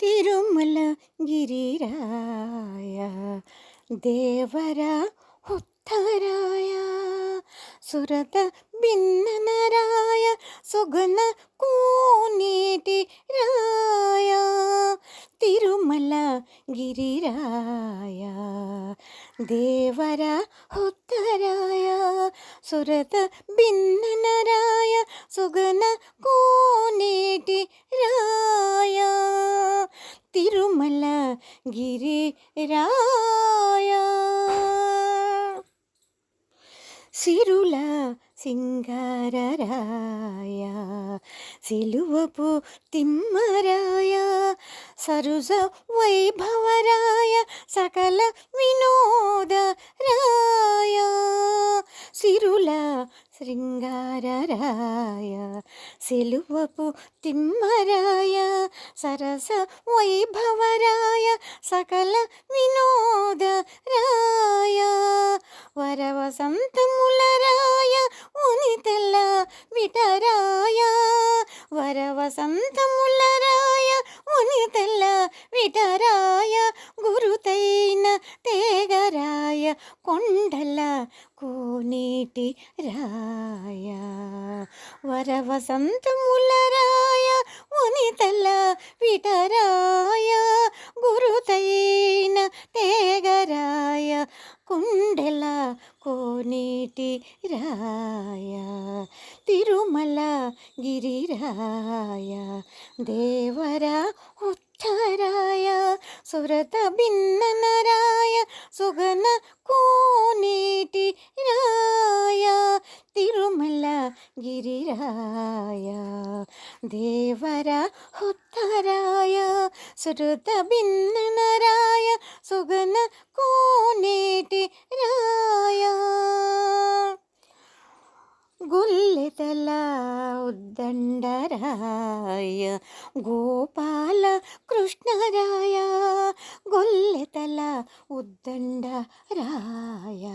തിരുമല ഗിരിരായ ദേവര ഉത്തരായ സുരത ഭിന്നനരായ സുഗന കൂനീട്ടിരായ തിരുമല ഗിരിരായ ദേവര ഉത്തരായ സുരത ഭിന്നനരായ സുഗന കോനേട്ടി രായ തിരുമല ഗിരി രായ സിരുല സിംഗാരായ സിലുവപു തിമ്മരായ. സരുസ വൈഭവരായ. സകല വിനോദരായ. సిరుల శృంగారరాయ సిలువపు తిమ్మరాయ సరస వైభవరాయ సకల వినోద వినోదరాయ వరవసంతములరాయ ఉనితెల్ల విటరాయ వరవసంతములరాయ కోటి రాయ. వరవసంతములరాయ ఉనితెల్ల విటరాయ గురుతైన తేగరాయ కుండెల కోనేటి రాయ. తిరుమల గిరిరాయ దేవర ఉత్తరాయ. సురత భిన్ననరాయ സുഗന കൂനീട്ടി രായ തിരുമല ഗിരിരായ. ദേവര ഹുത്തരായ സുരത ഭിന്നനരായ സുഗന കൂനീട്ടി രായ. ഗുല്ലിതല ഉദ്ദണ്ഡരായ ഗോപാല കൃഷ്ണരായ ఉద్దండ రాయ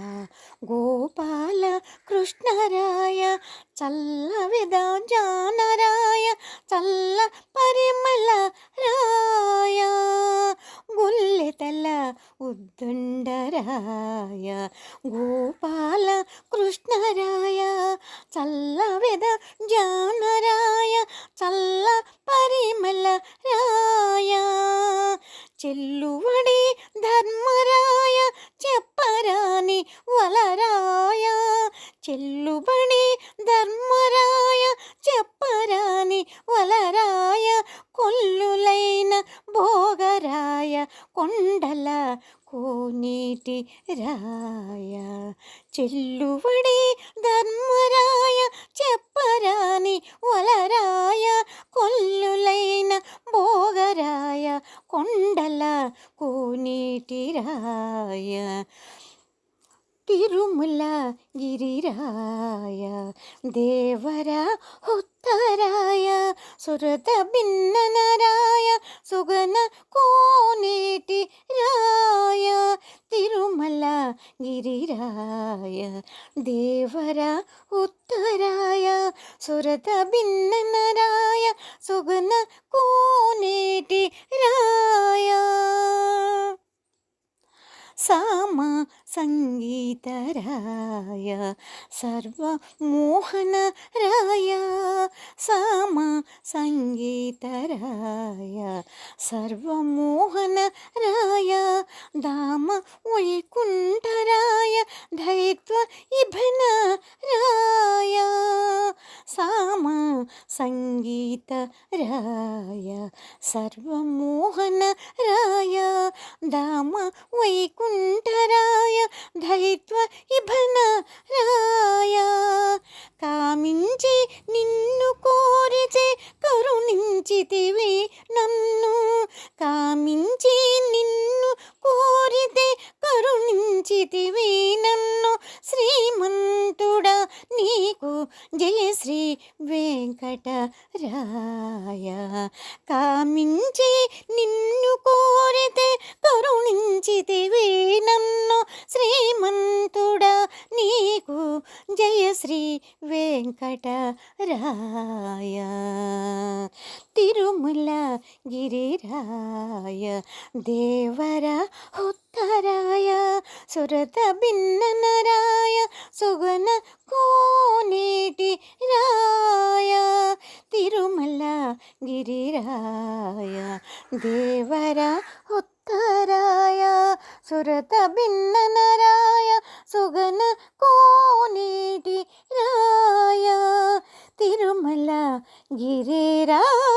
గోపాల కృష్ణరాయ చల్ల విధానరాయ చల్ల పరిమళ రాయ గుల్లె తెల్ల ఉద్దండరాయ గోపాల కృష్ణ చెల్లువడి ధర్మరాయ చెప్పరాని వలరాయ. చెల్లుబడి ధర్మరాయ చెప్పరాని వలరాయ. కొల్లులైన భోగరాయ కొండల కోనీటి రాయ. చెల్లువడి ధర్మ ഗിരിരായ തിരുമല ഗിരിരായ ദേവര ഉത്തരായ സുരത ഭിന്നനരായ സുഗന കോനേട്ടി രായ തിരുമല ഗിരിരായ ദേവര ഉത്തരായ സുരത ഭിന്നനരായ സുഗന കോനേട്ടി സാമ സംഗീതരായ സർവ മോഹനരായ സാമ സംഗീതരായ സർവമോഹനരായ ദാമ ഒഴിക്കുണ്ടരായ ധൈത്വ ഇഭനരായ സാമ సంగీత రాయ సర్వమోహన రాయ దామ వైకుంఠరాయ ధైత్వ ఇభన రాయ కామించి నిన్ను కోరిచే కరుణించితివి నన్ను. కామించి రాయ. కామించి నిన్ను కోరితే కరుణించితివి నన్ను శ్రీమంతుడా నీకు జయశ్రీ వెంకటరాయ తిరుమల గిరిరాయ దేవర ఉత్తరాయ సురత భిన్ననరాయ సుగన కోనేటి రాయ തിരുമല ഗിരിരായ ദേവര ഉത്തരായ സുരത ഭിന്നനരായ സുഗന കോനേടി രായ തിരുമല ഗിരിരായ